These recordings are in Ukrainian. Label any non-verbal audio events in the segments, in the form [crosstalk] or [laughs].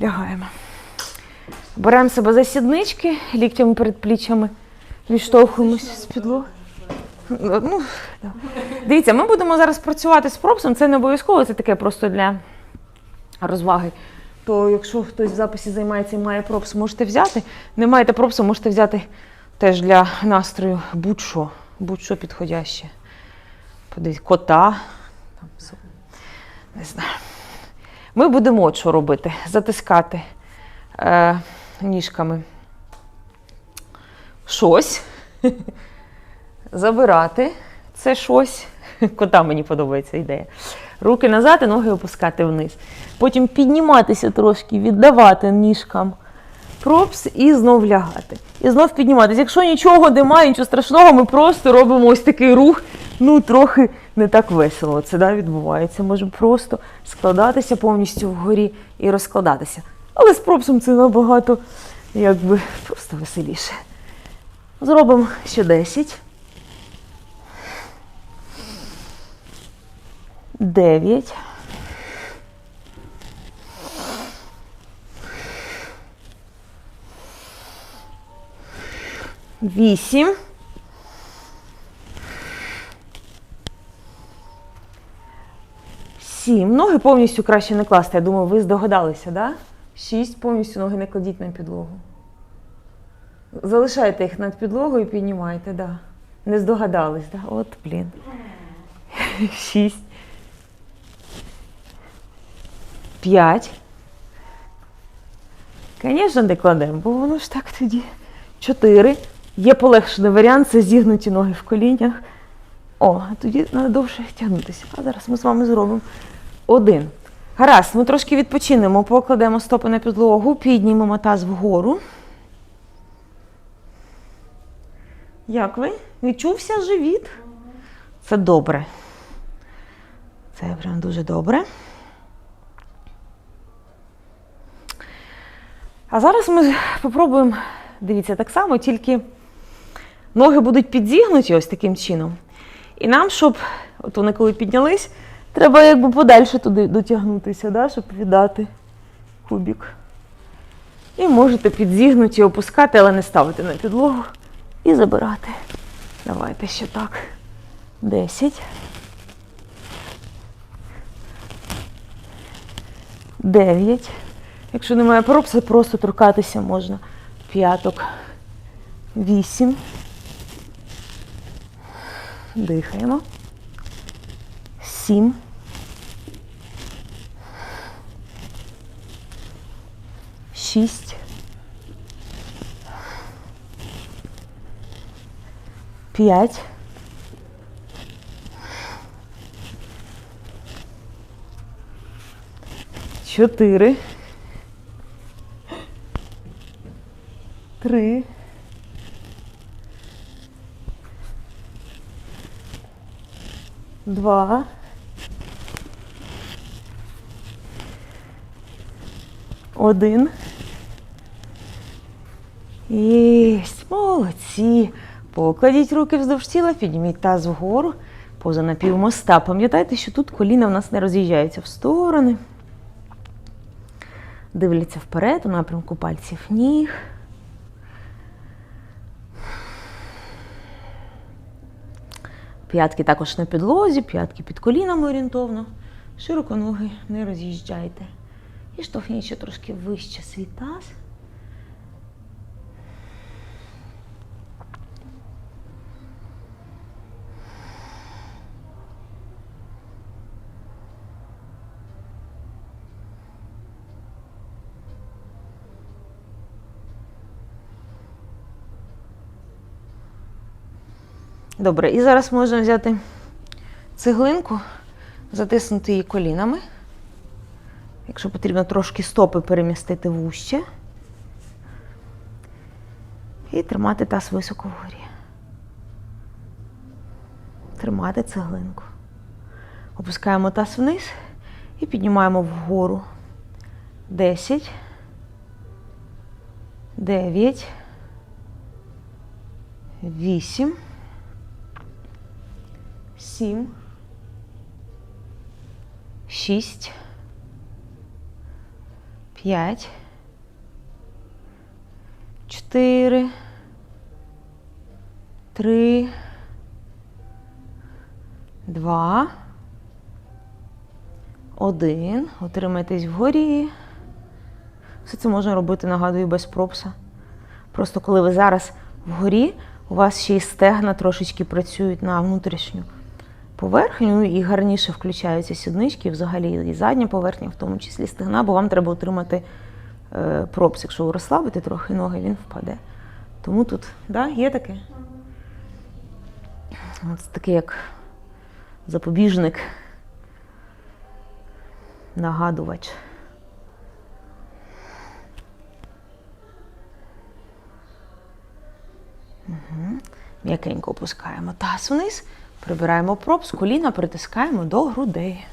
Лягаємо. Беремо себе за сіднички, ліктями перед плічами, відштовхуємось з підлоги. Ну, да. Дивіться, ми будемо зараз працювати з пропсом. Це не обов'язково, це таке просто для розваги. То якщо хтось в записі займається і має пропс, можете взяти. Не маєте пропсу, можете взяти теж для настрою будь-що, будь-що підходяще. Подивіться, кота. Там, не знаю. Ми будемо от що робити: затискати е, ніжками щось, [laughs] забирати це щось. Кота мені подобається ідея. Руки назад і ноги опускати вниз. Потім підніматися трошки, віддавати ніжкам пропс і знов лягати. І знов підніматися. Якщо нічого немає, нічого страшного, ми просто робимо ось такий рух, ну трохи не так весело. Це да, відбувається. Можемо просто складатися повністю вгорі і розкладатися. Але з пропсом це набагато якби просто веселіше. Зробимо ще 10. 9. Вісім. Сім. Ноги повністю краще не класти. Я думаю, ви здогадалися, да? Шість. Повністю ноги не кладіть на підлогу. Залишайте їх над підлогою і піднімайте, да. Не здогадались, да? От, блін. [laughs] Шість. П'ять. Звісно, не кладемо, бо воно ж так тоді. Чотири. Є полегшений варіант, це зігнуті ноги в колінях. О, а тоді треба довше тягнутися. А зараз ми з вами зробимо один. Гаразд, ми трошки відпочинемо, покладемо стопи на підлогу, піднімемо таз вгору. Як ви? Відчувся живіт? Це добре. Це прям дуже добре. А зараз ми спробуємо, дивіться, так само, тільки ноги будуть підзігнуті ось таким чином. І нам, щоб, от вони коли піднялись, треба якби подальше туди дотягнутися, да, щоб віддати кубік. І можете підзігнуті опускати, але не ставити на підлогу і забирати. Давайте ще так. 10. 9. Якщо немає пропси, просто торкатися можна. П'яток. 8. Дихаємо. 7. 6. 5. Чотири. Три. Два. Один. Єсть, молодці. Покладіть руки вздовж тіла, підніміть таз вгору, поза напівмоста. Пам'ятайте, що тут коліна в нас не роз'їжджаються в сторони. Дивляться вперед у напрямку пальців ніг. П'ятки також на підлозі, п'ятки під колінами орієнтовно. Широко ноги не роз'їжджайте. І штовхніть ще трошки вище свій таз. Добре, і зараз можна взяти цеглинку, затиснути її колінами. Якщо потрібно трошки стопи перемістити вуще. І тримати таз високо вгорі. Тримати цеглинку. Опускаємо таз вниз і піднімаємо вгору. 10. 9. 8. Сім. Шість. П'ять. Чотири. Три. Два. Один. Утримайтесь вгорі. Все це можна робити, нагадую, без пропса. Просто коли ви зараз вгорі, у вас ще й стегна трошечки працюють на внутрішню поверхню і гарніше включаються сіднички, взагалі і задня поверхня, в тому числі стегна, бо вам треба отримати е, пропс. Якщо ви розслабите трохи ноги, він впаде. Тому тут, да, є таке? От такий як запобіжник, нагадувач. М'якенько опускаємо таз вниз, прибираємо пропс, коліна притискаємо до грудей.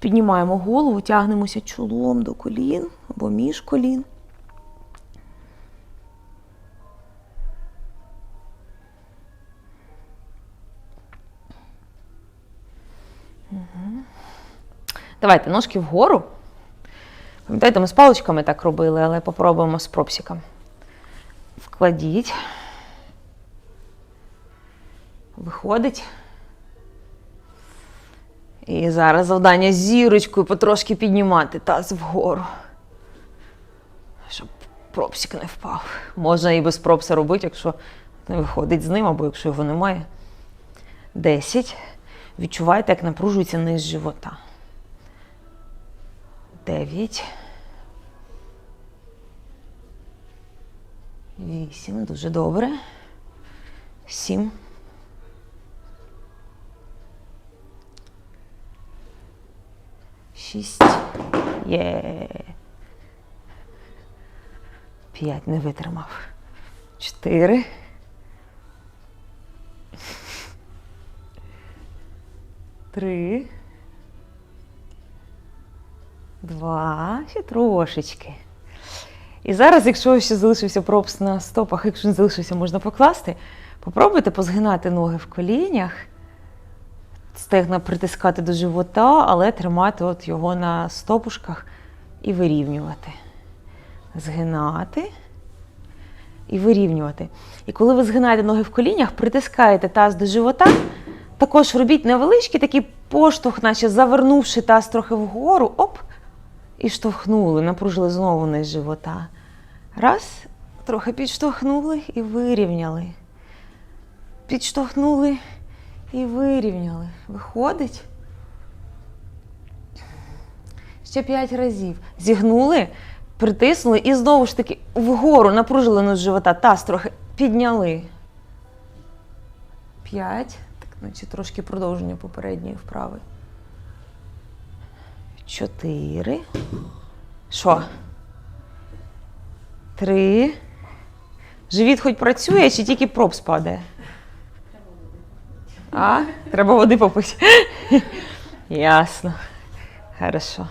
Піднімаємо голову, тягнемося чолом до колін або між колін. Давайте ножки вгору. Пам'ятаєте, ми з паличками так робили, але попробуємо з пропсиком. Вкладіть. Виходить. І зараз завдання зірочкою потрошки піднімати таз вгору. Щоб пропсик не впав. Можна і без пропса робити, якщо не виходить з ним, або якщо його немає. Десять. Відчувайте, як напружується низ живота. Дев'ять. Вісім. Дуже добре. Сім. Шість. Є. П'ять не витримав. Чотири. Три. Два. Ще трошечки. І зараз, якщо ще залишився пропс на стопах, якщо не залишився, можна покласти. Попробуйте позгинати ноги в колінях, стегна притискати до живота, але тримати от його на стопушках і вирівнювати. Згинати і вирівнювати. І коли ви згинаєте ноги в колінях, притискаєте таз до живота, також робіть невеличкий такий поштовх, наче завернувши таз трохи вгору, оп, і штовхнули, напружили знову низ живота. Раз, трохи підштовхнули і вирівняли. Підштовхнули і вирівняли. Виходить. Ще п'ять разів. Зігнули, притиснули і знову ж таки вгору напружили низ живота. Таз трохи підняли. П'ять. Так, наче трошки продовження попередньої вправи. Чотири. Що? Три. Живіт хоч працює, чи тільки проб падає? А? Треба води попити. [laughs] Ясно. Хорошо.